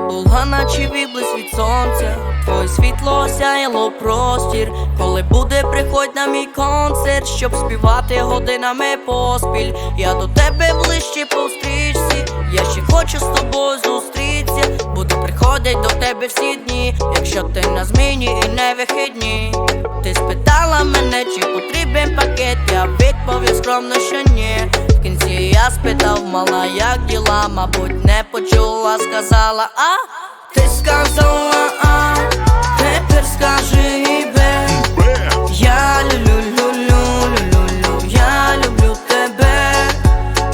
була, наче віблис від сонця. Твоє світло осяяло простір. Коли буде, приходь на мій концерт, щоб співати годинами поспіль. Я до тебе ближче по стрічці. Я ще хочу з тобою зустрітися. Буду приходить до тебе всі дні, якщо ти на зміні і не вихідні. Ти спитала мене, чи потрібен пакет, я відповів скромно, що ні. Спитав, мала, як діла, мабуть, не почула, сказала, а ти сказала, а тепер скажи бе. Я люблю, люблю, люблю, люблю, я люблю тебе.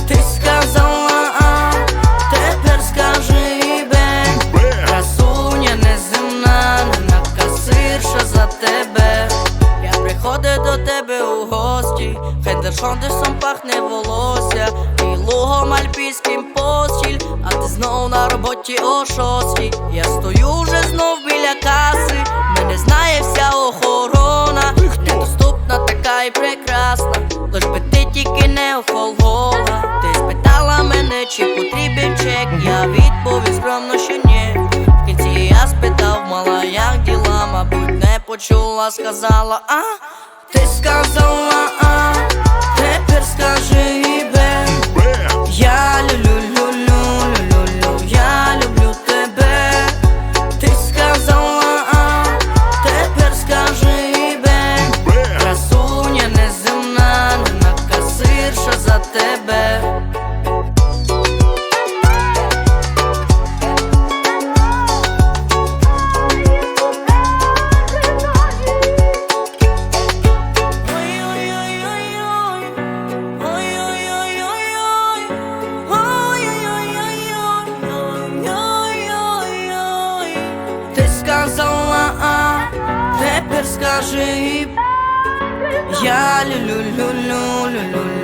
Ти сказала, а тепер скажи бе. Красуня неземна, не накасирша за тебе. Я приходив до тебе у гості, хендершондерсом пахне волосся, і лугом альпійським постіль, а ти знов на роботі о шостій. Я стою вже знов біля каси, мене знає вся охорона. Недоступна така і прекрасна, лиш би ти тільки не охолола. Ти спитала мене, чи потрібен чек, я відповів скромно, що ні. В кінці я спитав, мала, як діла, мабуть, не почула, сказала, а ти сказала, а тепер скажи. Я люблю, люблю, люблю, люблю.